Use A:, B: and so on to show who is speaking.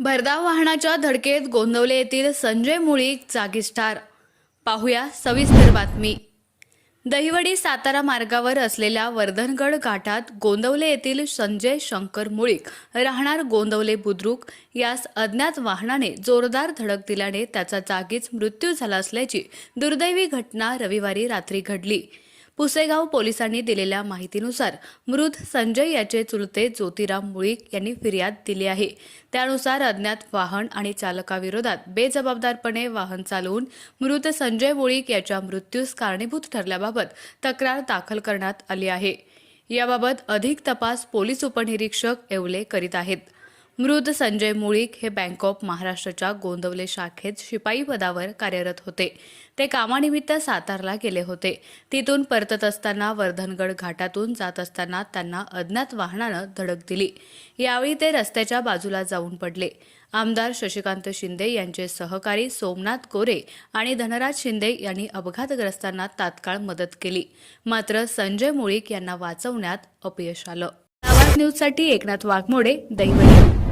A: भरधाव वाहनाच्या धडकेत गोंदवले येथील संजय मुळीक जागीच ठार. पाहूया सविस्तर बातमी. दहिवडी सातारा मार्गावर असलेल्या वर्धनगड घाटात गोंदवले येथील संजय शंकर मुळीक. राहणार गोंदवले बुद्रुक. यास अज्ञात वाहनाने जोरदार धडक दिल्याने त्याचा जागीच मृत्यू झाला असल्याची दुर्दैवी घटना रविवारी रात्री घडली. पुसेगाव पोलिसांनी दिलेल्या माहितीनुसार मृत संजय याचे चुलते ज्योतिराम मुळीक यांनी फिर्याद दिली आहे. त्यानुसार अज्ञात वाहन आणि चालकाविरोधात बेजबाबदारपणे वाहन चालवून मृत संजय मुळीक याच्या मृत्यूस कारणीभूत ठरल्याबाबत तक्रार दाखल करण्यात आली आहे. याबाबत अधिक तपास पोलीस उपनिरीक्षक येवले करीत आहेत. मृत संजय मुळीक हे बँक ऑफ महाराष्ट्राच्या गोंदवले शाखेत शिपाई पदावर कार्यरत होते. ते कामानिमित्त सातारला गेले होते. तिथून परतत असताना वर्धनगड घाटातून जात असताना त्यांना अज्ञात वाहनानं धडक दिली. यावेळी ते रस्त्याच्या बाजूला जाऊन पडले. आमदार शशिकांत शिंदे यांचे सहकारी सोमनाथ गोरे आणि धनराज शिंदे यांनी अपघातग्रस्तांना तात्काळ मदत केली. मात्र संजय मुळीक यांना वाचवण्यात अपयश आलं. आवाज न्यूजसाठी एकनाथ वाघमोडे दैवडी